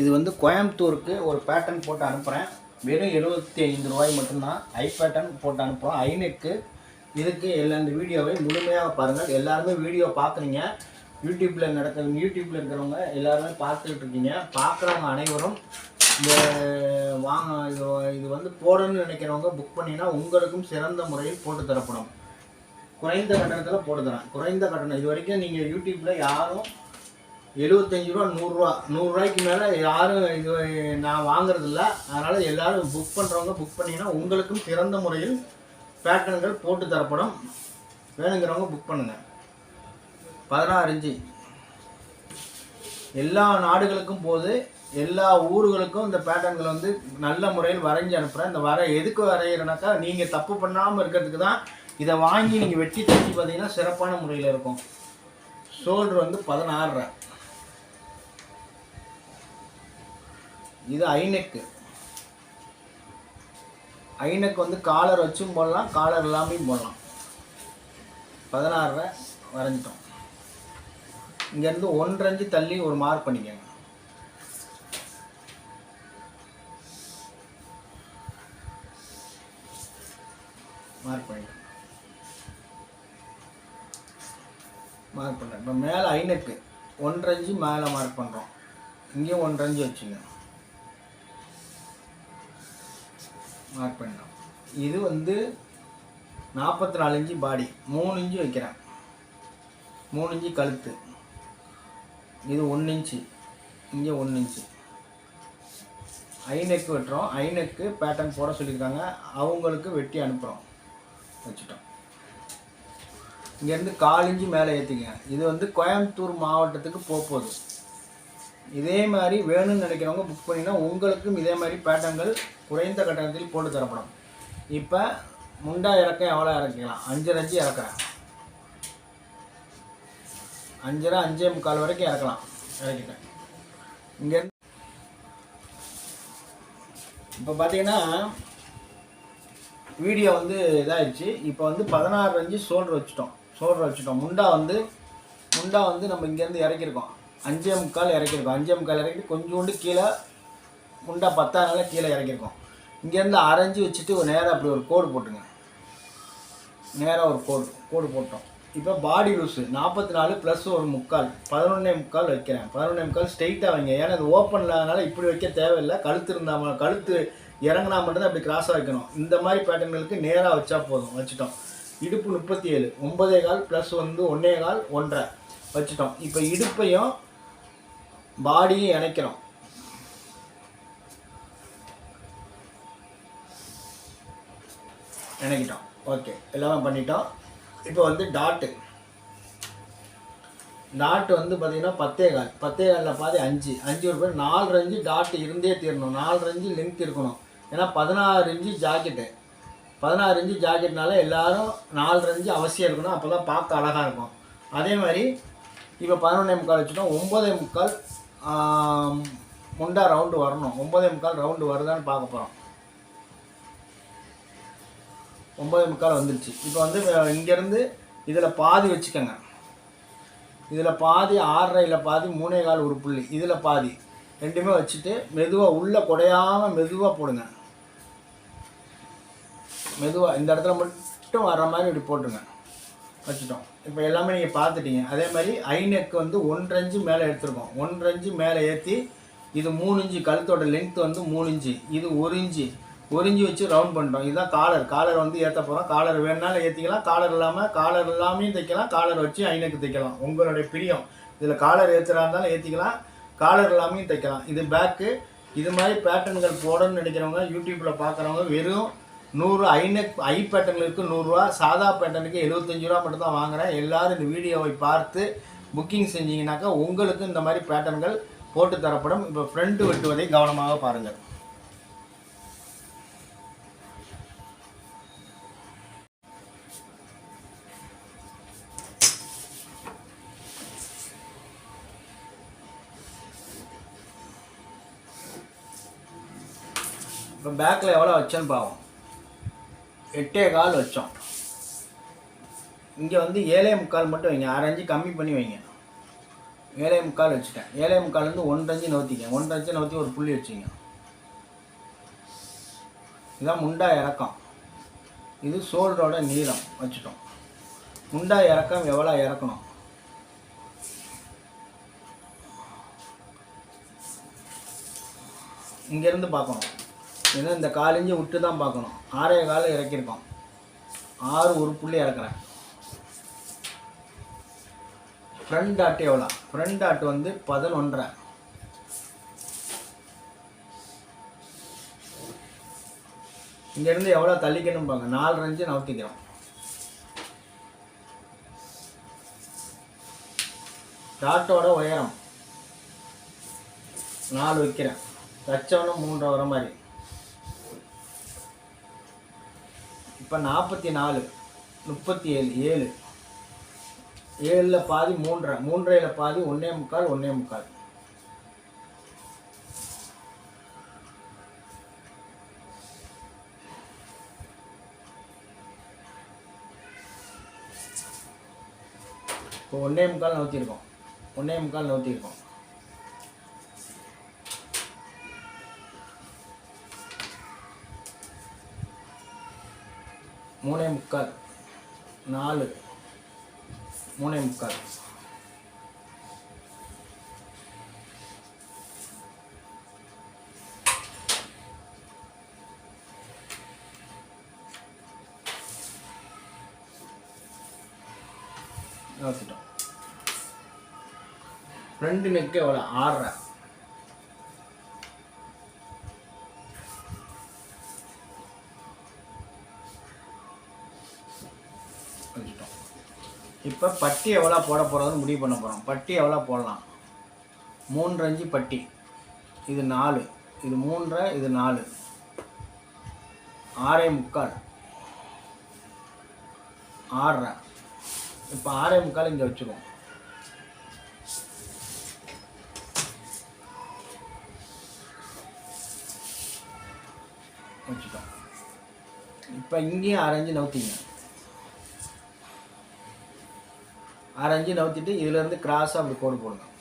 இது வந்து கோயம்புத்தூருக்கு ஒரு பேட்டர்ன் போட்டு அனுப்புகிறேன் வெறும் எழுபத்தி ஐந்து ரூபாய் மட்டும்தான். ஐ பேட்டர்ன் போட்டு அனுப்புகிறோம் ஐநெக்கு இதுக்கு எல்லா இந்த வீடியோவை முழுமையாக பாருங்கள். எல்லாருமே வீடியோ பார்க்குறீங்க யூடியூப்பில் நடக்கிற யூடியூப்பில் இருக்கிறவங்க எல்லாருமே பார்த்துக்கிட்டு இருக்கீங்க பார்க்குறவங்க அனைவரும் இந்த வாங்க இது இது வந்து போடணும்னு நினைக்கிறவங்க புக் பண்ணினா உங்களுக்கும் சிறந்த முறையில் போட்டு தரப்படும். குறைந்த கட்டணத்தில் போட்டு தரேன். குறைந்த கட்டணம். இது வரைக்கும் நீங்கள் யூடியூப்பில் யாரும் எழுபத்தஞ்சு ரூபா நூறுரூவா நூறுரூவாய்க்கு மேலே யாரும் இது நான் வாங்குறதில்ல. அதனால் எல்லோரும் புக் பண்ணுறவங்க புக் பண்ணிங்கன்னா உங்களுக்கும் சிறந்த முறையில் பேட்டர்ன்கள் போட்டு தரப்படும். வேணுங்கிறவங்க புக் பண்ணுங்கள் பதினாறு இன்ச்சு. எல்லா நாடுகளுக்கும் போது எல்லா ஊர்களுக்கும் இந்த பேட்டர்ன்கள் வந்து நல்ல முறையில் வரைஞ்சி அனுப்புகிறேன் இந்த வர எதுக்கு வரைகிறனாக்கா நீங்கள் தப்பு பண்ணாமல் இருக்கிறதுக்கு தான் இதை வாங்கி நீங்கள் வெட்டி தச்சு பார்த்தீங்கன்னா சிறப்பான முறையில் இருக்கும். ஷோல்டர் வந்து பதினாறு இது ஐநெக்கு ஐநெக் வந்து காலர் வச்சும் போடலாம் காலர் இல்லாமையும் போடலாம். பதினாறு வரைஞ்சிட்டோம். இங்கேருந்து ஒன்றஞ்சு தள்ளி ஒரு மார்க் பண்ணிக்கோங்க. மார்க் பண்ணிட்டோம் மார்க் பண்ணுறேன் இப்போ மேலே ஐநெக்கு ஒன்றஞ்சு மேலே மார்க் பண்ணுறோம் இங்கேயும் ஒன்றஞ்சு வச்சுக்கணும் மார்க் பண்ணோம் இது வந்து நாற்பத்தி நாலு இன்ச்சு பாடி மூணு இன்ச்சு வைக்கிறேன். மூணு இன்ச்சு கழுத்து. இது ஒன்று இன்ச்சு. இங்கே ஒன்று இன்ச்சு. ஐநெக்கு வெட்டுறோம். ஐநெக்கு பேட்டர்ன் போட சொல்லியிருக்காங்க. அவங்களுக்கு வெட்டி அனுப்புகிறோம் வச்சுட்டோம். இங்கேருந்து கால் இன்ச்சு மேலே ஏற்றிங்க இது வந்து கோயம்புத்தூர் மாவட்டத்துக்கு போகுது இதே மாதிரி வேணும்னு நினைக்கிறவங்க புக் பண்ணிங்கன்னா உங்களுக்கும் இதே மாதிரி பேட்டர்ன்கள் குறைந்த கட்டணத்தில் போட்டு தரப்படும். இப்போ முண்டா இறக்க எவ்வளோ இறக்கிக்கலாம். அஞ்சரை அஞ்சு இறக்குறேன். அஞ்சரை அஞ்சே முக்கால் வரைக்கும் இறக்கலாம். இறக்கிட்டேன். இங்கேருந்து இப்போ பார்த்தீங்கன்னா வீடியோ வந்து இதாகிடுச்சு இப்போ வந்து பதினாறு அஞ்சு சோல்டர் வச்சுட்டோம். சோல்டர் வச்சுட்டோம். முண்டா வந்து முண்டா வந்து நம்ம இங்கேருந்து இறக்கிருக்கோம் அஞ்சே முக்கால் இறக்கிருக்கோம் அஞ்சே முக்கால் இறக்கிட்டு கொஞ்சோண்டு கீழே குண்டா பத்தானால கீழே இறங்கியிருக்கோம். இங்கேருந்து அரைஞ்சி வச்சுட்டு ஒரு நேராக அப்படி ஒரு கோடு போட்டுங்க. நேராக ஒரு கோடு கோடு போட்டோம். இப்போ பாடி லூஸு நாற்பத்தி நாலு ப்ளஸ் ஒரு முக்கால் பதினொன்னே முக்கால் வைக்கிறேன். பதினொன்னே முக்கால் ஸ்ட்ரைட்டாக வைங்க. ஏன்னா அது ஓப்பன் இல்லாதனால இப்படி வைக்க தேவையில்லை. கழுத்து இருந்தால் கழுத்து இறங்கினா மட்டும்தான் அப்படி கிராஸாக வைக்கணும். இந்த மாதிரி பேட்டர்ன்களுக்கு நேராக வச்சா போதும். வச்சுட்டோம். இடுப்பு முப்பத்தி ஏழு ஒன்பதே கால் ப்ளஸ் வந்து ஒன்றே கால் ஒன்றரை. வச்சுட்டோம். இப்போ இடுப்பையும் பாடியும் இணைக்கிறோம். நினைக்கிட்டோம் ஓகே எல்லாமே பண்ணிட்டோம். இப்போ வந்து டாட்டு டாட்டு வந்து பார்த்திங்கன்னா பத்தே கால். பத்தே காலில் பாதி அஞ்சு. அஞ்சு ஒரு பேர் நாலு அஞ்சு டாட் இருந்தே தீரணும். நாலு அஞ்சு லென்த் இருக்கணும். ஏன்னா பதினாறு இஞ்சு ஜாக்கெட்டு பதினாறு இன்ச்சு ஜாக்கெட்னால எல்லாரும் நாலு அஞ்சு அவசியம் இருக்கணும். அப்போ தான் பார்க்க அழகாக இருக்கும். அதே மாதிரி இப்போ பதினொன்னே முக்கால் வச்சுட்டோம். ஒம்பதே முக்கால் முண்டா ரவுண்டு வரணும். ஒம்பதே முக்கால் ரவுண்டு வருதான்னு பார்க்க போகிறோம் ஒம்பதே முக்கால் வந்துடுச்சு இப்போ வந்து இங்கேருந்து இதில் பாதி வச்சுக்கோங்க. இதில் பாதி ஆறரையில் பாதி மூணே கால் ஒரு புள்ளி. இதில் பாதி ரெண்டுமே வச்சுட்டு மெதுவாக உள்ளே குடையாமல் மெதுவாக போடுங்க. மெதுவாக இந்த இடத்துல மட்டும் வர்ற மாதிரி இப்படி போட்டுருங்க. வச்சுட்டோம். இப்போ எல்லாமே நீங்கள் பார்த்துட்டீங்க. அதே மாதிரி ஐநெக் வந்து ஒன்றரை இன்ச்சு மேலே எடுத்துருக்கோம். ஒன்றரை இன்ச்சு மேலே ஏற்றி இது மூணு இன்ச்சு கழுத்தோட லென்த் வந்து மூணு இன்ச்சு. இது ஒரு இன்ச்சு. ஒரு வச்சு ரவுண்ட் பண்ணிட்டோம். இதுதான் காலர் காலர் வந்து ஏற்ற போகிறோம் காலர் வேணுனாலும் ஏற்றிக்கலாம் காலர் இல்லாமல் காலர் இல்லாமையும் தைக்கலாம். காலர் வச்சு ஐநக்கு தைக்கலாம். உங்களுடைய பிரியம். இதில் காலர் ஏற்றுறா இருந்தாலும் ஏற்றிக்கலாம் காலர் இல்லாமையும் தைக்கலாம். இது பேக்கு இது மாதிரி பேட்டர்ன்கள் போடணும்னு நினைக்கிறவங்க யூடியூப்பில் பார்க்குறவங்க வெறும் நூறு ஐநெக் ஐ பேட்டர்னுக்கு நூறுரூவா சாதா பேட்டர்னுக்கு எழுபத்தஞ்சு ரூபா மட்டும் தான் வாங்குறேன். எல்லாரும் இந்த வீடியோவை பார்த்து புக்கிங் செஞ்சீங்கன்னாக்கா உங்களுக்கு இந்த மாதிரி பேட்டர்ன்கள் போட்டு தரப்படும். இப்போ ஃப்ரண்ட் வெட்டுவதை கவனமாக பாருங்கள். அவன் பேக்கில் எவ்வளோ வச்சேன்னு பாவம். எட்டே கால் வச்சோம் இங்கே வந்து ஏழே முக்கால் மட்டும் வைங்க. ஆறஞ்சு கம்மி பண்ணி வைங்க. ஏழே முக்கால் வச்சுட்டேன். ஏழே முக்கால் வந்து ஒன்றஞ்சு நவுத்திக்க ஒன்றஞ்சு இன்ச்சு நவுத்தி ஒரு புள்ளி வச்சுங்க இதான் முண்டா இறக்கம். இது சோல்டோட நீளம் வச்சுட்டோம். முண்டா இறக்கம் எவ்வளோ இறக்கணும்? இங்கேருந்து பார்க்கணும். ஏன்னா இந்த காலிஞ்சி விட்டு தான் பார்க்கணும். ஆறே காலம் இறக்கியிருக்கோம் ஆறு ஒரு புள்ளி இறக்குறேன். ஃப்ரண்ட் டாட் எவ்வளோ ஃப்ரண்ட் டாட் வந்து பதினொன்றரை. இங்கேருந்து எவ்வளோ தள்ளிக்கணும் பாங்க நாலு ரஞ்சு நவுத்திக்கிறோம். டாட்டோட உயரம். நாலு வைக்கிறேன். தச்சவனும் மூன்றரை வர மாதிரி. இப்போ நாற்பத்தி நாலு முப்பத்தி ஏழு. ஏழு ஏழில் பாதி மூன்றரை. மூன்றையில் பாதி ஒன்றே முக்கால் ஒன்றே முக்கால். இப்போ ஒன்றே முக்கால் நோத்திருக்கோம். ஒன்றே முக்கால் நோத்திருக்கோம். மூணே முக்கால். நாலு. மூணே முக்கால். வச்சுட்டோம். ஃப்ரண்ட் நெக்கு எவ்வளோ ஆறரை. இப்போ பட்டி எவ்வளோ போட போகிறதுன்னு முடிவு பண்ண போகிறோம் பட்டி எவ்வளோ போடலாம்? மூன்று அஞ்சு பட்டி. இது நாலு. இது மூன்றரை இது நாலு. ஆறே முக்கால். ஆறரை. இப்போ ஆறே முக்கால் இங்கே வச்சுருவோம் வச்சுட்டோம். இப்போ இங்கேயும் ஆரஞ்சு நவுத்திங்க. அரைஞ்சு நவுத்திட்டு இதுலேருந்து கிராஸாக அப்படி கோடு போடணும்.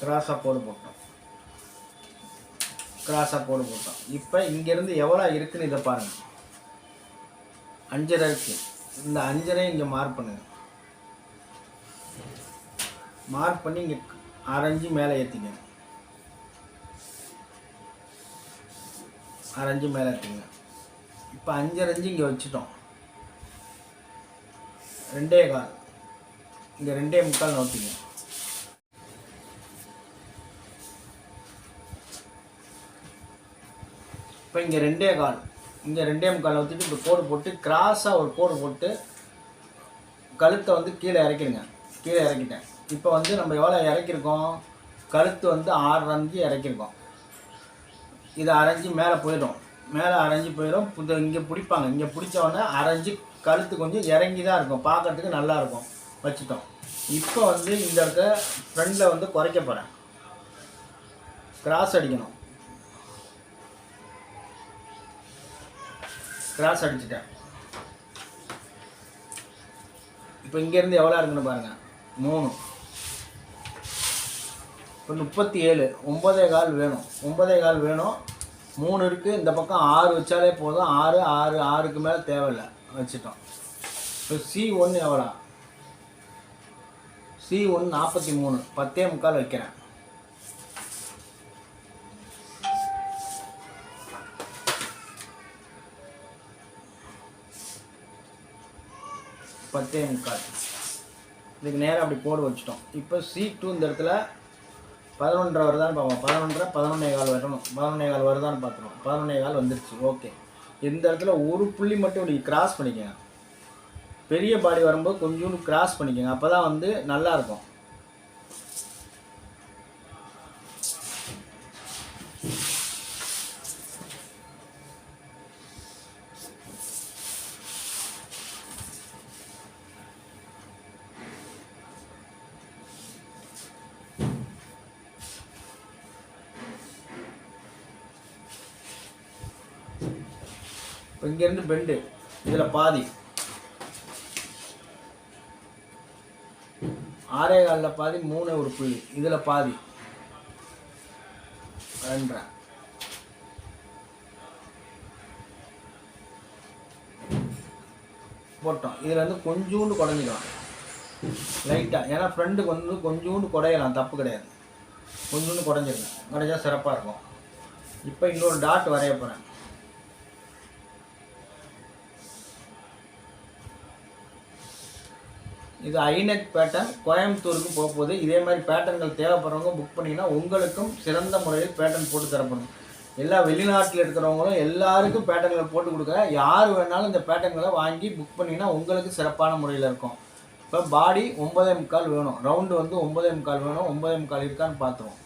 கிராஸாக கோடு போட்டோம். கிராஸாக கோடு போட்டோம். இப்போ இங்கேருந்து எவ்வளோ இருக்குன்னு இதை பாருங்கள் அஞ்சரை இருக்கு. இந்த அஞ்சரை இங்கே மார்க் பண்ணுங்க. மார்க் பண்ணி இங்கே அரைஞ்சி மேலே ஏற்றிங்க அரைஞ்சி மேலே ஏற்றிங்க இப்போ அஞ்சரைஞ்சு இங்கே வச்சுட்டோம். ரெண்டே கால். இங்கே ரெண்டே முக்கால் நோட்டிங்க இப்போ இங்கே ரெண்டே கால். இங்கே ரெண்டே முக்கால் நோத்திட்டு இப்போ கோடு போட்டு கிராஸாக ஒரு கோடு போட்டு கழுத்தை வந்து கீழே இறக்கிடுங்க. கீழே இறக்கிட்டேன். இப்போ வந்து நம்ம எவ்வளோ இறக்கிருக்கோம் கழுத்து வந்து ஆறு அஞ்சு இறக்கிருக்கோம் இதை அரைஞ்சி மேலே போயிடும். மேலே அரைஞ்சி போயிடும். புது இங்கே பிடிப்பாங்க. இங்கே பிடிச்சவொடனே அரைஞ்சி கழுத்து கொஞ்சம் இறங்கி தான் இருக்கும். பார்க்கறதுக்கு நல்லா இருக்கும் வச்சுட்டோம். இப்போ வந்து இந்த இடத்த ஃப்ரண்டில் வந்து குறைக்க போகிறேன் கிராஸ் அடிக்கணும். கிராஸ் அடிச்சிட்டேன். இப்போ இங்கேருந்து எவ்வளோ இருக்குன்னு பாருங்கள் மூணு. இப்போ முப்பத்தி ஏழு ஒம்பதே கால் வேணும். ஒம்பதே கால் வேணும். மூணு இருக்குது இந்த பக்கம் ஆறு வச்சாலே போதும். ஆறு ஆறு ஆறுக்கு மேலே தேவையில்லை. வச்சுட்டோம். இப்போ சி ஒன்று எவ்வளோ? சி ஒன்று நாற்பத்தி மூணு. பத்தே முக்கால் வைக்கிறேன். பத்தே முக்கால். இதுக்கு நேராக அப்படி கோடு வச்சுட்டோம். இப்போ சி டூ இந்த இடத்துல பதினொன்றரை வருதான்னு பார்ப்போம். பதினொன்றரை பதினொன்னே கால் வரணும். பதினொன்னே கால் வருதான்னு பார்த்துருவோம். பதினொன்னே கால் வந்துருச்சு. ஓகே. இந்த இடத்துல ஒரு புள்ளி மட்டும் நீங்கள் கிராஸ் பண்ணிக்கங்க. பெரிய பாடி வரும்போது கொஞ்சோண்டு கிராஸ் பண்ணிக்கோங்க. அப்போ தான் வந்து நல்லா இப்போ இங்கேருந்து பெண்டு இதில் பாதி. ஆறே காலில் பாதி மூணு ஒரு புள்ளி. இதில் பாதி. ரெண்டரை போட்டோம். இதில் வந்து கொஞ்சூண்டு குறைஞ்சிக்கலாம் லைட்டாக ஏன்னா ஃப்ரெண்டுக்கு வந்து கொஞ்சூண்டு குறையலாம் தப்பு கிடையாது. கொஞ்சோண்டு குறைஞ்சிருங்க குறைஞ்சா சிறப்பாக இருக்கும். இப்போ இன்னொரு டாட் வரைய போகிறேன் இது ஐநெக் பேட்டர்ன் கோயம்புத்தூருக்கு போக போகுது. இதே மாதிரி பேட்டர்ன்கள் தேவைப்படுறவங்க புக் பண்ணிங்கன்னா உங்களுக்கும் சிறந்த முறையில் பேட்டர்ன் போட்டு தரப்படும். எல்லா வெளிநாட்டில் இருக்கிறவங்களும் எல்லாருக்கும் பேட்டர்களை போட்டு கொடுக்குற யார் வேணாலும் இந்த பேட்டர்ன்களை வாங்கி புக் பண்ணிங்கன்னா உங்களுக்கு சிறப்பான முறையில் இருக்கும். இப்போ பாடி ஒன்பதே முக்கால் வேணும். ரவுண்டு வந்து ஒன்பதே முக்கால் வேணும். ஒன்பதே முக்கால் இருக்கான்னு பார்த்துருவோம்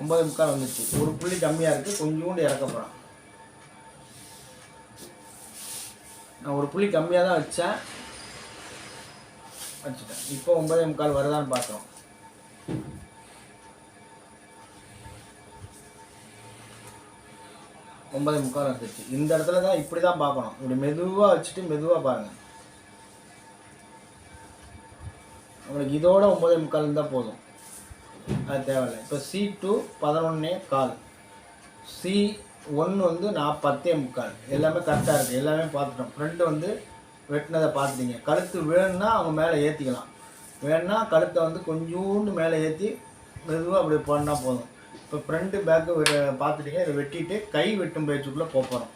ஒன்பதே முக்கால் வந்துச்சு. ஒரு புள்ளி கம்மியாக இருக்குது கொஞ்சோண்டு இறக்க நான் ஒரு புள்ளி கம்மியாக தான் வச்சேன். வச்சுட்டேன். இப்போ ஒன்பதே முக்கால் வருதான்னு பார்க்குறோம். ஒன்பதே முக்கால் வந்துச்சு இந்த இடத்துல தான் இப்படி தான் பார்க்கணும். இப்படி மெதுவாக வச்சுட்டு மெதுவாக பாருங்கள் உங்களுக்கு இதோட ஒன்பதே முக்கால் இருந்தால் போதும். அது தேவையில்லை. இப்போ சி டூ பதினொன்னே கால். சி ஒன்று வந்து நான் பத்தே முக்கால். எல்லாமே கரெக்டாக இருக்குது எல்லாமே பார்த்துட்டோம். ஃப்ரெண்டு வந்து வெட்டினதை பார்த்துட்டீங்க. கழுத்து வேணும்னா அவங்க மேலே ஏற்றிக்கலாம் வேணும்னா கழுத்தை வந்து கொஞ்சோண்டு மேலே ஏற்றி மெதுவாக அப்படி பண்ணால் போதும். இப்போ ஃப்ரண்ட்டு பேக்கு பார்த்துட்டீங்க. இதை வெட்டிட்டு கை வெட்டும் பயிற்சிக்குள்ளே போகிறோம்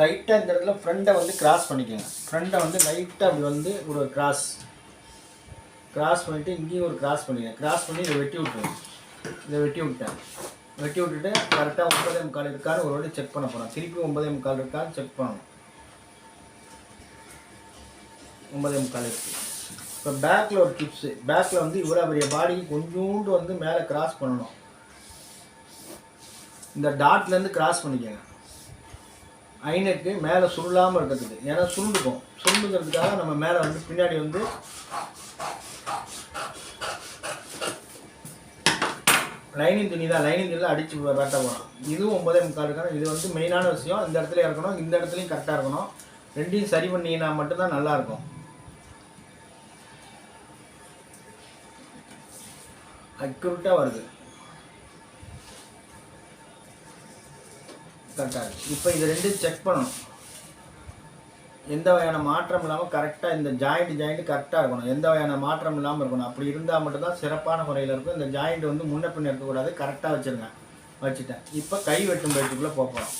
லைட்டாக இந்த இடத்துல ஃப்ரண்ட்டை வந்து கிராஸ் பண்ணிக்கோங்க. ஃப்ரண்ட்டை வந்து லைட்டாக அப்படி வந்து ஒரு கிராஸ் கிராஸ் பண்ணிவிட்டு இங்கேயும் ஒரு கிராஸ் பண்ணிக்கோங்க கிராஸ் பண்ணி இதை வெட்டி விட்டுருங்க. இதை வெட்டி விட்டேன் வெட்டி விட்டுட்டு கரெக்டாக ஒன்பதே முக்கால் இருக்கான்னு ஒரு வாட்டி செக் பண்ண போகிறோம் திருப்பி ஒன்பதே முக்கால் இருக்கான்னு செக் பண்ணணும். ஒன்பதே முக்கால் இருக்குது இப்போ பேக்கில் ஒரு டிப்ஸு பேக்கில் வந்து இவ்வளோ பெரிய பாடிக்கு கொஞ்சோண்டு வந்து மேலே கிராஸ் பண்ணணும். இந்த டாட்லேருந்து கிராஸ் பண்ணிக்கோங்க. ஐநெக்கு மேலே சுருளாமல் இருக்கிறதுக்கு ஏன்னா சுருண்டுக்கும். சுருண்டுக்கிறதுக்காக நம்ம மேலே வந்து பின்னாடி வந்து லைனிங் துணி தான். லைனிங் துணியில் அடித்து வெட்ட போகிறோம் இதுவும் ஒம்பதே முக்கால் இருக்கணும். இது வந்து மெயினான விஷயம். இந்த இடத்துல இருக்கணும் இந்த இடத்துலையும் கரெக்டாக இருக்கணும். ரெண்டையும் சரி பண்ணிங்கன்னா மட்டும்தான் நல்லாயிருக்கும் அக்யூரேட்டாக வருது. கரெக்டாக இப்போ இது ரெண்டும் செக் பண்ணணும். எந்த வகையான மாற்றம் இல்லாமல் கரெக்டாக இந்த ஜாயிண்ட் ஜாயிண்ட் கரெக்டாக இருக்கணும். எந்த வகையான மாற்றம் இல்லாமல் இருக்கணும். அப்படி இருந்தால் மட்டும்தான் சிறப்பான முறையில் இருக்கும். இந்த ஜாயிண்ட் வந்து முன்ன பின்ன இருக்கக்கூடாது. கரெக்டாக வச்சுருங்க. வச்சுட்டேன். இப்போ கை வெட்டும் பயிற்சிக்குள்ளே போக போகிறோம்